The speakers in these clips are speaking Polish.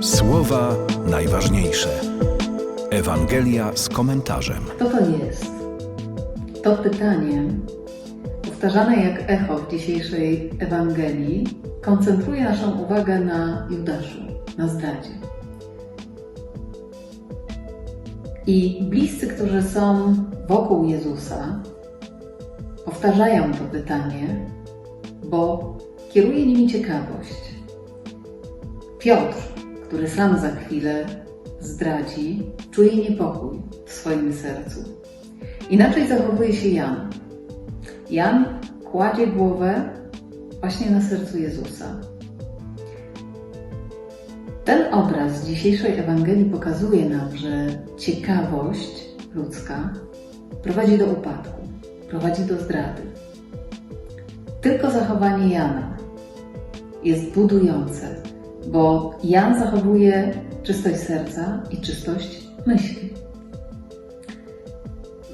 Słowa najważniejsze. Ewangelia z komentarzem. Kto to jest? To pytanie, powtarzane jak echo w dzisiejszej Ewangelii, koncentruje naszą uwagę na Judaszu, na zdradzie. I bliscy, którzy są wokół Jezusa, powtarzają to pytanie, bo kieruje nimi ciekawość. Piotr, który sam za chwilę zdradzi, czuje niepokój w swoim sercu. Inaczej zachowuje się Jan. Jan kładzie głowę właśnie na sercu Jezusa. Ten obraz dzisiejszej Ewangelii pokazuje nam, że ciekawość ludzka prowadzi do upadku, prowadzi do zdrady. Tylko zachowanie Jana jest budujące, bo Jan zachowuje czystość serca i czystość myśli.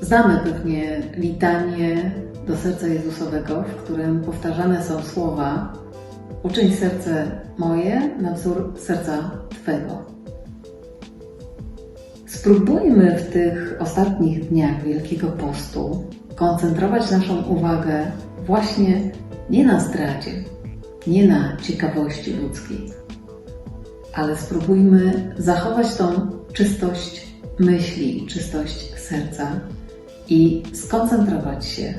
Znamy pewnie litanie do serca Jezusowego, w którym powtarzane są słowa Uczyń serce moje na wzór serca Twego. Spróbujmy w tych ostatnich dniach Wielkiego Postu koncentrować naszą uwagę właśnie nie na zdradzie, nie na ciekawości ludzkiej, ale spróbujmy zachować tą czystość myśli czystość serca i skoncentrować się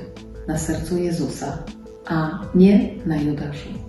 na sercu Jezusa, a nie na Judaszu.